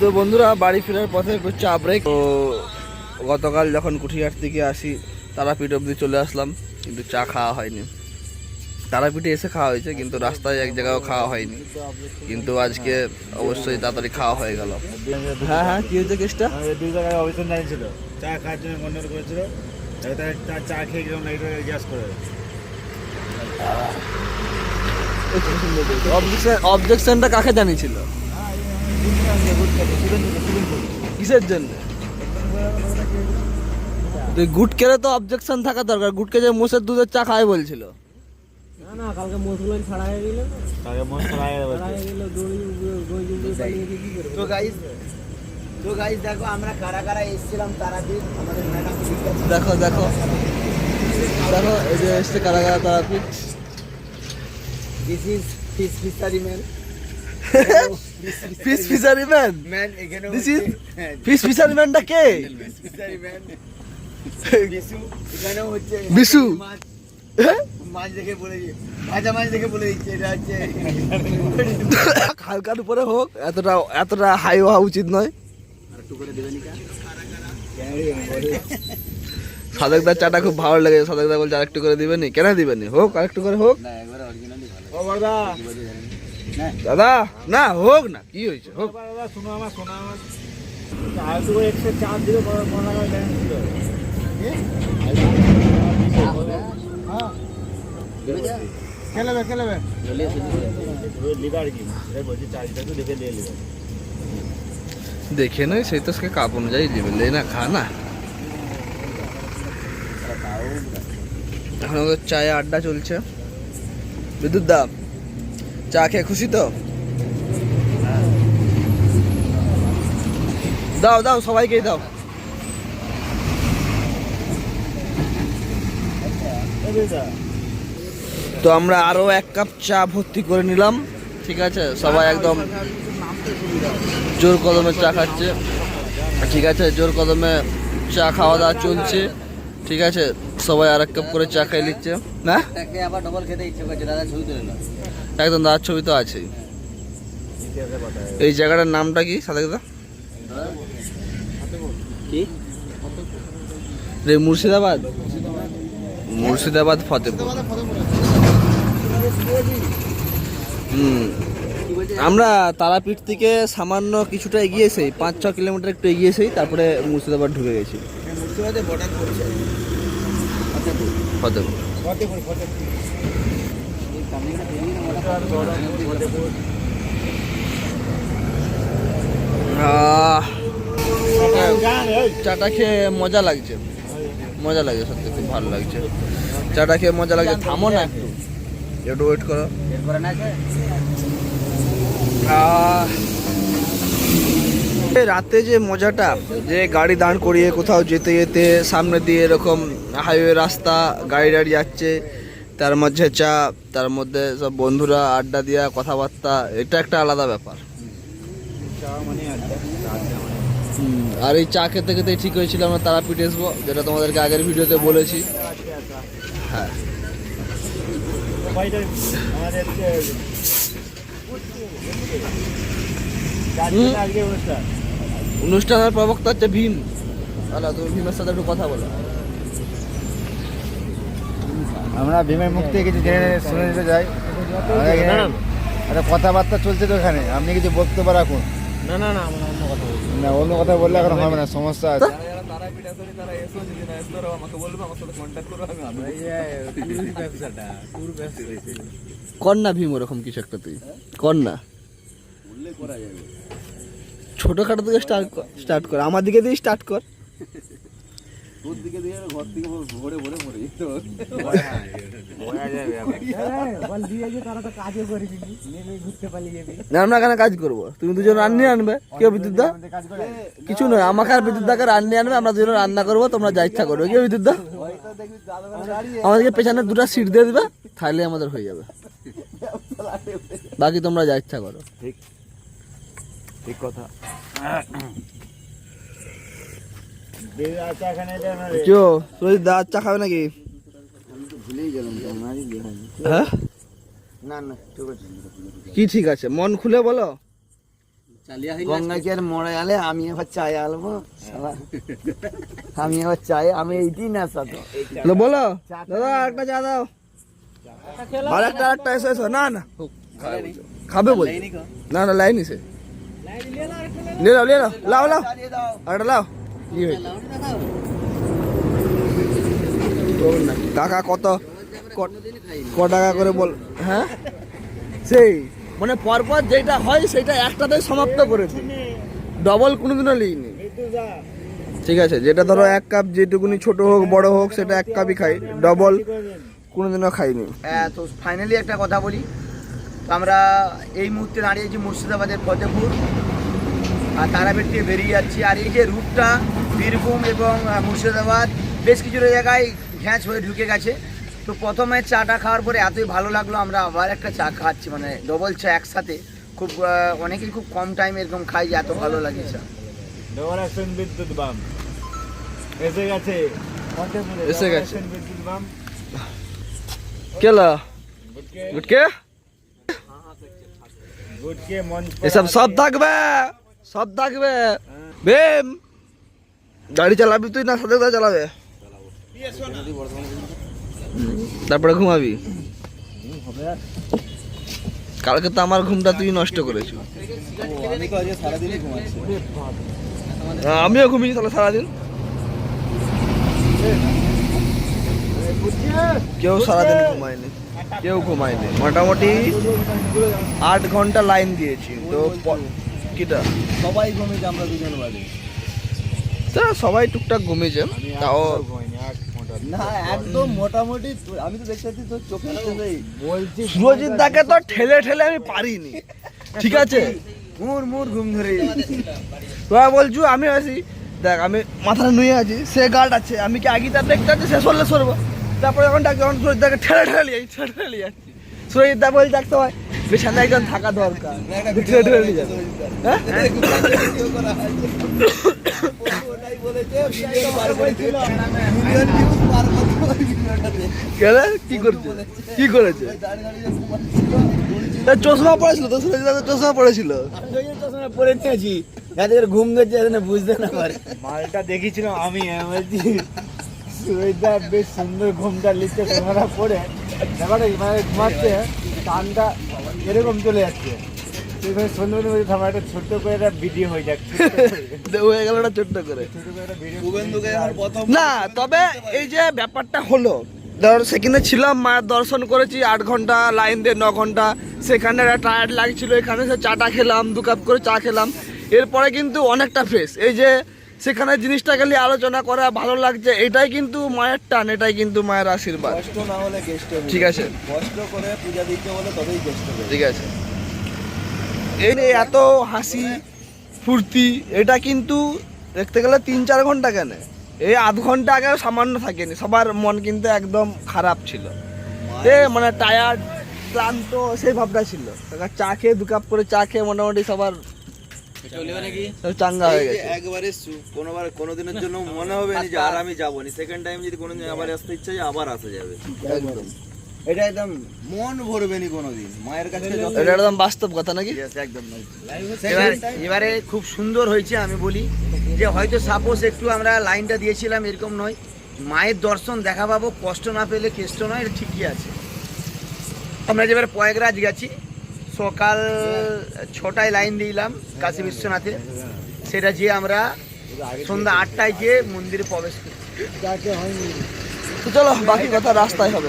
তো বন্ধুরা বাড়ি ফেরার পথে একটু চা ব্রেক তো গতকাল যখন কুঠিয়ার থেকে আসি তারাপীঠ অবধি চলে আসলাম কিন্তু চা খাওয়া হয়নি। তারাপীঠে এসে খাওয়া হয়েছে কিন্তু রাস্তায় এক জায়গাও খাওয়া হয়নি। কিন্তু আজকে অবশ্যই তাড়াতাড়ি খাওয়া হয়ে গেল। হ্যাঁ হ্যাঁ কি হয়েছে কেসটা দুই জায়গায় অভিযান জানিয়েছিল। চা খাওয়ার জন্য বন্ধ করেছিল। এবার তার তার চা খেয়ে গেলাম গ্যাস করে অবজেকশনটা কাকে জানিয়েছিল? কিসের জন্য? গুটকেরে তো অবজেকশন থাকা দরকার। গুটকে যে মোষের দুধের চা খায় বলছিল। না না কালকে মশগুলো ছাড়া হয়ে গেল। ছাড়া গেল। তো গাইস তো গাইস দেখো আমরা কারা কারা এসেছিলাম তারাপীঠ আমাদের ম্যাডাম দেখো দেখো। দেখো এই যে এসছে কারাগারা Tarapith this is fish fishery man fish fishery man man এখানে দিস ইজ ফিস ফিসারি ম্যানটা কে বিশু এখানেও হচ্ছে বিশু? মাছ দেখে বলে দিয়ে ভাজা মাছ দেখে বলে দিচ্ছে এটা হচ্ছে হালকার উপরে হোক এতটা এতটা হাই হওয়া উচিত নয়। সাদেকদার চাটা খুব ভালো লেগেছে। সাদেকদা বলছে আরেকটু করে দিবেনি। কেন দিবেনি? হোক আরেকটু করে হোক। ও বড়দা। দাদা না হোক না কি হয়েছে হোক। দাদা শোনো আমার শোনো আমার। হয়। খেলেবে খেলেবে। দেখে নয় সেই তো সে কাপ অনুযায়ী দিবে। লে না খা না। এখন চায়ে আড্ডা চলছে। বিদ্যুৎ দা চা খেয়ে খুশি তো? দাও দাও, সবাইকেই দাও। তো আমরা আরও এক কাপ চা ভর্তি করে নিলাম, ঠিক আছে? সবাই একদম জোর কদমে চা খাচ্ছে। ঠিক আছে, জোর কদমে চা খাওয়া দাওয়া চলছে, ঠিক আছে? সবাই আর এক কাপ করে চা খাই নিচ্ছে। না? আবার ডবল খেতে ইচ্ছে করছে, দাদা একদম দাদার ছবি তো আছেই। এই জায়গাটার নামটা কি সাদেকদা কি? রে মুর্শিদাবাদ? মুর্শিদাবাদ ফতেপুর। হুম। আমরা তারাপীঠ থেকে সামান্য কিছুটা এগিয়েছেই পাঁচ ছ কিলোমিটার একটু এগিয়েছেই তারপরে মুর্শিদাবাদ ঢুকে গেছি। ফতেপুর ফতেপুর ফতেপুর আহ, গান এই চাটা খেয়ে মজা লাগছে। মজা লাগছে সত্যি খুব ভালো লাগছে। চাটা খেয়ে মজা লাগছে থামো না একটু। একটু ওয়েট করো। রাতে যে মজাটা যে গাড়ি দাঁড় করিয়ে কোথাও যেতে যেতে সামনে দিয়ে এরকম হাইওয়ে রাস্তা গাড়ি গাড়ি যাচ্ছে তার মধ্যে চা তার মধ্যে সব বন্ধুরা আড্ডা দেওয়া কথাবার্তা এটা একটা আলাদা ব্যাপার। মানে আর এই চা খেতে খেতে ঠিক হয়েছিল আমরা তারাপীঠ আসব যেটা তোমাদেরকে আগের ভিডিওতে বলেছি। হ্যাঁ। অনুষ্ঠানের প্রবক্তা হচ্ছে ভীম। তাহলে তুমি ভীমের সাথে একটু কথা বলো। আমরা ভীমের মুখ থেকে কিছু জেনে শুনে নিতে যাই একটা কথাবার্তা চলছে তো ওখানে আপনি কিছু বক্তব্য রাখুন। না না না অন্য কথা না অন্য কথা বললে এখন হবে না সমস্যা আছে। কর না ভীম ওরকম কিছু একটা তুই। কর না ছোটখাটো থেকে স্টার্ট স্টার্ট কর। আমার দিকে দিয়ে স্টার্ট কর। তারা তো কাজও করবি নেমে ঘুরতে পালিয়ে যাবি। না আমরা এখানে কাজ করব। তুমি দুজন রান্নি আনবে। কেউ বিদ্যুৎ দা? কিছু নয় আমাকে আর বিদ্যুৎ দাকে রান্নি আনবে আমরা দুজন রান্না করব তোমরা যা ইচ্ছা করবে। কেউ বিদ্যুৎ দা? আমাদেরকে পেছনে দুটো সিট দিয়ে দিবে তাহলে আমাদের হয়ে যাবে। বাকি তোমরা যা ইচ্ছা করো। ঠিক কথা। এখানে তুই দা চা খাবে নাকি। হ্যাঁ? না না কি ঠিক আছে? মন খুলে বলো। গঙ্গাকে আর মরে গেলে আমি এবার চাই আলবো আমি এবার চাই আমি এইটাই না সাথে বলো। দাদা একটা চা দাও। আর একটা একটা এসো এসো। না না। খাবে বল না না লাইন এসে নিয়ে নাও নিয়ে নাও। লাও লাও। একটা লাও। কি হয়েছে? কাকা কত? ক- টাকা করে বল হ্যাঁ? সেই মানে পরপর যেটা হয় সেটা একটাতে সমাপ্ত করে দিই। ডবল কোনোদিনও লিইনি। ঠিক আছে, যেটা ধরো এক কাপ যেটুকুনি ছোট হোক, বড় হোক, সেটা এক কাপই খাই। ডবল কোনোদিনও খাইনি। হ্যাঁ তো ফাইনালি একটা কথা বলি। আমরা এই মুহূর্তে দাঁড়িয়েছি মুর্শিদাবাদের ফতেপুর তারাপীঠ থেকে বেরিয়ে যাচ্ছি। আর এই যে রুটটা বীরভূম এবং মুর্শিদাবাদ বেশ কিছু জায়গায় ঘ্যাঁচ হয়ে ঢুকে গেছে। তো প্রথমে চাটা খাওয়ার পরে এতই ভালো লাগল আমরা আবার একটা চা খাচ্ছি মানে ডবল চা একসাথে। খুব অনেকেই খুব কম টাইম এরকম খাই যে এত ভালো লাগে চা। ডবল অ্যাকশন বিদ্যুৎ বাম। এসে গেছে। এসে গেছে। বিদ্যুৎ বাম। কেলা গুটকে গুটকে এসব সব থাকবে। সব থাকবে। বেম গাড়ি চালাবি তুই না সাথে চালাবে? তারপরে ঘুমাবি। কালকে তো আমার ঘুমটা তুই নষ্ট করেছিস। হ্যাঁ, আমিও ঘুমিয়েছি তাহলে সারাদিন। কেউ সারাদিন ঘুমায়নি। কেউ ঘুমায়নি। মোটামুটি আট ঘণ্টা লাইন দিয়েছি। তো কিটা সবাই ঘুমিয়েছে আমরা দুজন বাদে তা সবাই টুকটাক ঘুমিয়েছে তাও না একদম মোটামুটি আমি তো দেখতে পাচ্ছি তোর চোখে বলছি সুরজিৎ দাকে তো ঠেলে ঠেলে আমি পারিনি। ঠিক আছে? মুর মুর ঘুম ধরে। তোরা বলছু আমি আছি দেখ আমি মাথাটা নুয়ে আছি সে গার্ড আছে আমি কি আগে তার দেখতে আছি সে সরলে সরবো। তারপরে যখন ডাক যখন সুরজিৎ দাকে ঠেলে ঠেলে যাচ্ছি সুরজিৎ দা বলে ডাকতে হয়। বিছানায় একজন থাকা দরকার। ঠেলে যাবে। হ্যাঁ? কি করছে? কি করেছে? চশমা পড়েছিল তো চশমা পড়েছিল। পরে নিয়েছি। যাদের ঘুম ধরছে যেন বুঝতে না পারে। মালটা দেখেছিলাম আমি আমি বলছি সুরেশদা বেশ সুন্দর ঘুমটা লিখতে ক্যামেরা পরে। ব্যাপারটা মানে ঘুমাচ্ছে টানটা এরকম চলে যাচ্ছে। একটা ছোট্ট করে একটা ভিডিও হয়ে যাচ্ছে হয়ে গেল না ছোট্ট করে। ছোট করে একটা ভিডিও না তবে এই যে ব্যাপারটা হলো ধর সেখানে ছিলাম মায়ের দর্শন করেছি আট ঘণ্টা লাইন দিয়ে ন ঘণ্টা সেখানে একটা টায়ার্ড লাগছিল এখানে সে চাটা খেলাম দু কাপ করে চা খেলাম। এরপরে কিন্তু অনেকটা ফ্রেশ এই যে সেখানে জিনিসটা গেলে আলোচনা করা ভালো লাগছে। এটাই কিন্তু মায়ের টান এটাই কিন্তু মায়ের আশীর্বাদ। কষ্ট না হলে কেষ্ট ঠিক আছে। কষ্ট করে পূজা দিতে বলে তবেই কেষ্ট ঠিক আছে। এই এত হাসি ফুর্তি এটা কিন্তু দেখতে গেলে তিন চার ঘণ্টা কেন? এই আধ ঘণ্টা আগে সামান্য থাকেনি সবার মন কিন্তু একদম খারাপ ছিল। এ মানে টায়ার্ড ক্লান্ত সেই ভাবটা ছিল। চা খেয়ে দু কাপ করে চা খেয়ে মোটামুটি সবার চাঙ্গা হয়ে গেছে। একবারে সু- কোনোবার কোনোদিনের জন্য মনে হবে না যে আর আমি যাব না সেকেন্ড টাইম যদি কোনোদিন আবার আসতে ইচ্ছা হয় আবার আসা যাবে। একদম। এটা একদম মন ভরবে নি কোনোদিন। মায়ের কাছে এটা একদম বাস্তব কথা নাকি? একদম এবার এবারে খুব সুন্দর হয়েছে আমি বলি। যে হয়তো সাপোজ একটু আমরা লাইনটা দিয়েছিলাম এরকম নয়। মায়ের দর্শন দেখা পাবো কষ্ট না পেলে কেষ্ট নয় এটা ঠিকই আছে। আমরা যেবার প্রয়াগরাজ গেছি সকাল ছটায় লাইন দিলাম কাশী বিশ্বনাথে। সেটা যে আমরা সন্ধ্যা আটটায় গিয়ে মন্দিরে প্রবেশ করি। তো চলো বাকি কথা রাস্তায় হবে।